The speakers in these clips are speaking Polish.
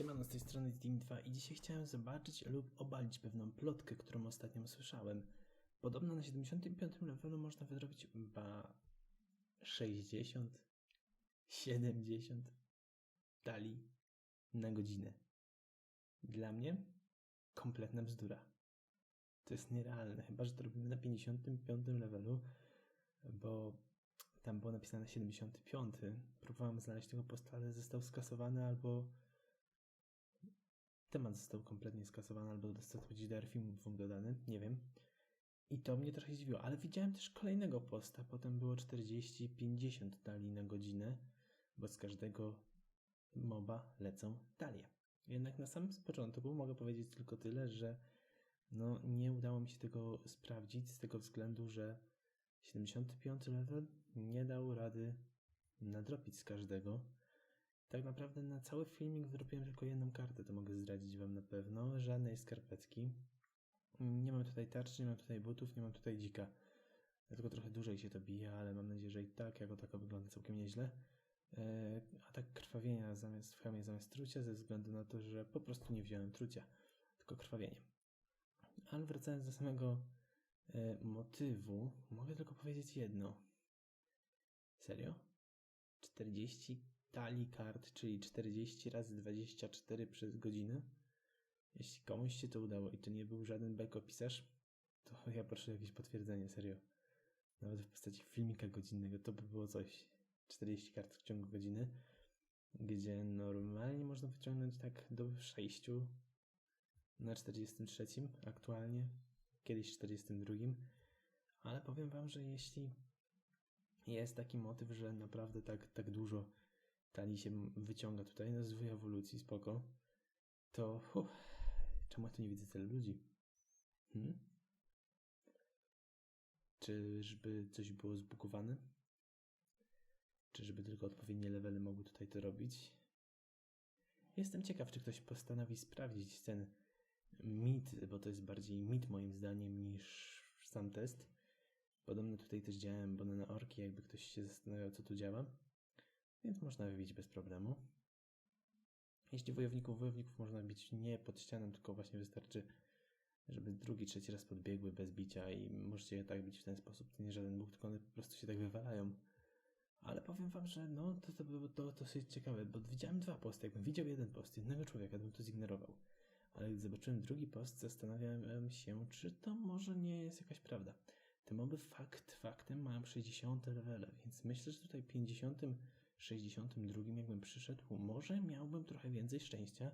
Siemano, z tej strony Team 2 i dzisiaj chciałem zobaczyć lub obalić pewną plotkę, którą ostatnio słyszałem. Podobno na 75 levelu można wydrobić chyba 60, 70 talii na godzinę. Dla mnie kompletna bzdura. To jest nierealne, chyba że to robimy na 55 levelu, bo tam było napisane 75. Próbowałem znaleźć tego posta, ale został skasowany albo temat został kompletnie skasowany, albo został gdzieś do dwóm dodany, nie wiem. I to mnie trochę zdziwiło, ale widziałem też kolejnego posta, potem było 40-50 talii na godzinę, bo z każdego moba lecą talie. Jednak na samym początku mogę powiedzieć tylko tyle, że no nie udało mi się tego sprawdzić z tego względu, że 75 level nie dał rady nadrobić z każdego. Tak naprawdę na cały filmik wyrobiłem tylko jedną kartę, to mogę zdradzić Wam na pewno. Żadnej skarpetki. Nie mam tutaj tarczy, nie mam tutaj butów, nie mam tutaj dzika. Dlatego trochę dłużej się to bije, ale mam nadzieję, że i tak jako tako wygląda całkiem nieźle. Eee, a tak krwawienia zamiast w hełmie zamiast trucia, ze względu na to, że po prostu nie wziąłem trucia, tylko krwawienie. Ale wracając do samego e, motywu, mogę tylko powiedzieć jedno. Serio? 40 talii kart, czyli 40 razy 24 przez godzinę? Jeśli komuś się to udało i to nie był żaden bajkopisarz, to ja proszę jakieś potwierdzenie, serio. Nawet w postaci filmika godzinnego to by było coś. 40 kart w ciągu godziny, gdzie normalnie można wyciągnąć tak do 6 na 43 aktualnie, kiedyś 42, ale powiem Wam, że jeśli jest taki motyw, że naprawdę tak, tak dużo talii się wyciąga tutaj, no z ewolucji, spoko, to uff, czemu ja tu nie widzę tyle ludzi? Hmm? Czyżby coś było zbukowane? Czyżby tylko odpowiednie levely mogły tutaj to robić? Jestem ciekaw, czy ktoś postanowi sprawdzić ten mit, bo to jest bardziej mit moim zdaniem niż sam test. Podobno tutaj też działałem na orki, jakby ktoś się zastanawiał, co tu działa. Więc można wybić bez problemu. Jeśli wojowników, wojowników można bić nie pod ścianą, tylko właśnie wystarczy, żeby drugi, trzeci raz podbiegły bez bicia i możecie je tak bić w ten sposób. To nie żaden bóg, tylko one po prostu się tak wywalają. Ale powiem wam, że no to, to było to dosyć ciekawe, bo widziałem dwa posty. Jakbym widział jeden post jednego człowieka, to bym to zignorował. Ale gdy zobaczyłem drugi post, zastanawiałem się, czy to może nie jest jakaś prawda. Te moby fakt faktem mają 60 levele, więc myślę, że tutaj 50 62 jakbym przyszedł, może miałbym trochę więcej szczęścia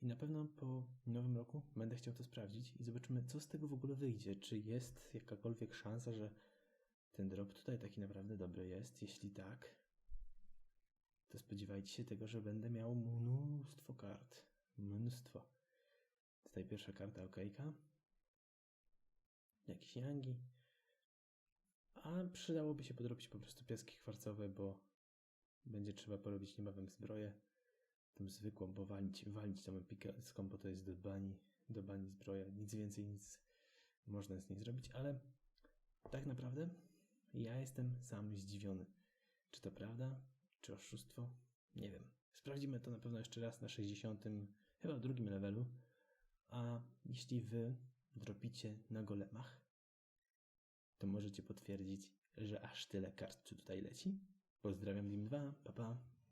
i na pewno po nowym roku będę chciał to sprawdzić i zobaczymy, co z tego w ogóle wyjdzie. Czy jest jakakolwiek szansa, że ten drop tutaj taki naprawdę dobry jest? Jeśli tak, to spodziewajcie się tego, że będę miał mnóstwo kart. Mnóstwo. Tutaj pierwsza karta okejka. Jakieś yangi. A przydałoby się podrobić po prostu pieski kwarcowe, bo będzie trzeba porobić niebawem zbroję. Tą zwykłą, bo walić, walić tą epicką, bo to jest do bani, do bani zbroja. Nic więcej, nic można z niej zrobić, ale tak naprawdę ja jestem sam zdziwiony. Czy to prawda? Czy oszustwo? Nie wiem. Sprawdzimy to na pewno jeszcze raz na 60, chyba drugim levelu. A jeśli wy dropicie na golemach, to możecie potwierdzić, że aż tyle kart tutaj leci. Pozdrawiam Dim 2, pa pa.